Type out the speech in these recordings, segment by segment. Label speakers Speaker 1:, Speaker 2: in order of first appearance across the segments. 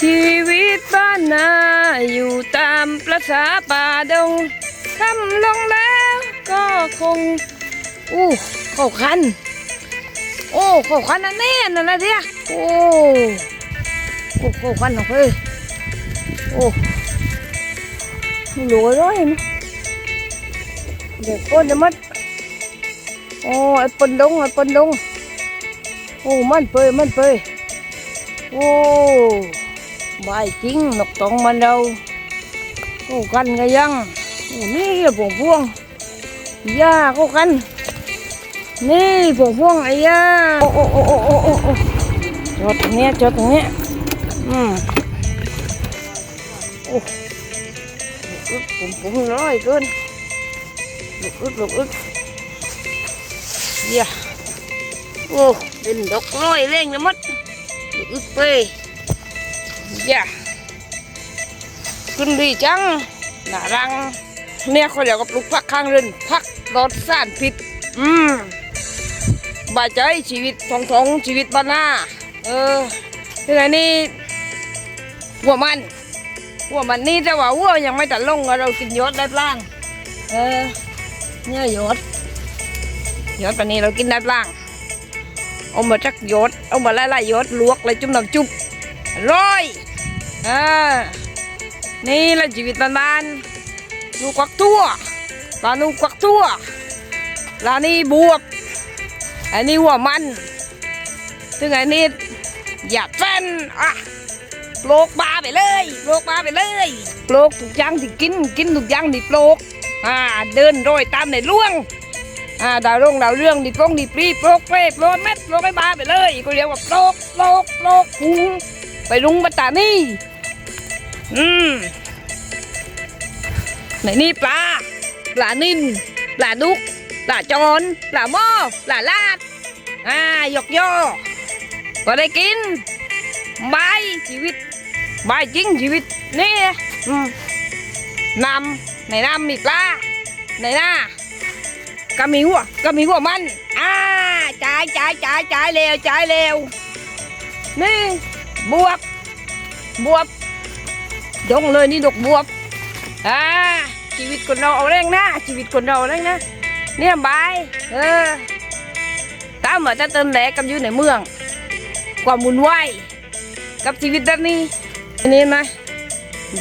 Speaker 1: ชีวิตบ้านนาอยู่ตามประษาป่าดงคำลงแล้วก็คง อู้เข้าคัน โอ้เข้าคันนั่นแน่นั่นะเดียโอ้โอ้เข้าคันของเฮ้ยโอ้หลวยร้อยมั้ยเด็กก้นจะมัดโอ้ไอ้ปนดงไอ้ปนดงโอ้มันเปยมันเปยโอ้ ใบจริงนกตองมันเราโอ้กันก็ยังนี่พวงพวงย่าเข้ากัน นี่พวงพวงไอ้ย่าโอ้โอ้โอ้โอ้โอ้โอ้จอดตรงเนี้ยจอดตรงเนี้ยอืมโอ้อึดผมผมร้อยเกินลุกอึดลุกอึดเยี่ยโอ้เป็นดอกร้อยเร่งนะมัดลุกอึดไปเยี่ยขึ้นดีจังหน้ารัง เนี่ยเขาเรียกว่าปลูกพักข้างเรือนพักรถสานผิดอืมบาดใจชีวิตทองทองชีวิตบ้านหน้า เออยังไงนี่หัวมันหัวมันนี่แต่ว่าหัวยังไม่ตัดลงเรากินยอดได้ล่าง เออเนี่ยยอดยอดปานนี้เรากินได้ล่างเอามาจักยอดเอามาไล่ไล่ยอดลวกเลยจุ่มน้ำจุ่มร่อย อ่านี่แหละชีวิตบ้านๆลูกควักทั่วลานูกควักทั่วลานี่บวบอันนี้หัวมันซึ่งอันนี้หยาดแฟนอะโปลกบาไปเลยโปลกบาไปเลยโปลกทุกย่างที่กินกินทุกย่างที่โปลกอ่าเดินโรยตามในล่วงอ่าดาวร่งดาวเรื่องดิปงดิปรีโปลกเป้โปลกเม็ดโปลกไอ้บาไปเลยก็เรียกว่าโปลกโปลกโปลกไปรุงบัตตานี่ อืมไหนนี่ปลาปลานินปลาดุกปลาจอนปลาหม้อปลาลาด อ่าหยกย่อก็ได้กินบายชีวิตบายจริงชีวิตนี่อืมนำในน้ำมีปลาในหน้าก็มีหัวก็มีหัวมันอ่าจ่ายจ่ายจ่ายจ่ายเร็วจ่ายเร็วนี่บวบบวบ ดงเลยนี่ดอกบวบอ่าชีวิตคนเราเอาแรงนะชีวิตคนเราเอาแรงนะเนี่ยบายเออตามมาจะเติมแหลกกับอยู่ในเมืองความุนวายกับชีวิตแบบนี้อันนี้นะ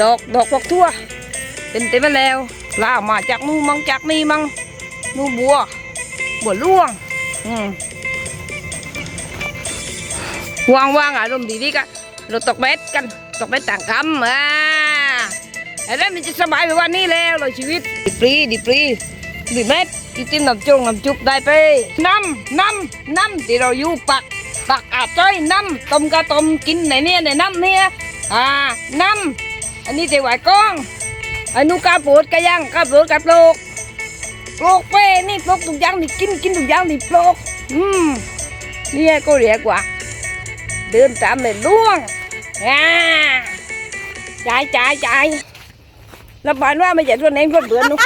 Speaker 1: ดอกดอกพวกทั่วเต็มเต็มแล้วลามาจากนู่นมังจากนี่มังนู่นบัวบัวล่วงอืมว่างวางๆอารมณ์ดีดีกันเราตกเบ็ดกันตกเบ็ดต่างคำอ่า แล้วมันจะสบายไปวันนี้แล้วเลยชีวิตดิปรีดิปรีดิเม็ดกินจิ้มน้ำจุงน้ำจุกได้ไปน้ำน้ำน้ำที่เราอยู่ปักปักอาบจ้อยน้ำต้มกะต้มกินไหนเนี่ยในน้ำเนี่ยอ่าน้ำอันนี้เดี๋ยวไหวกล้องอันนู้นกาปูดกะย่างกาปูดกาโปลกโปลกเป้นี่โปลกทุกอย่างนี่กินกินทุกอย่างนี่โปลกอืมเนี่ยก็เรียกว่าเดินตามในล่วงอ่าจ่ายจ่ายจ่าย แล้วบานว่าไม่ใช่ตัวไหนก็เบื่อนู้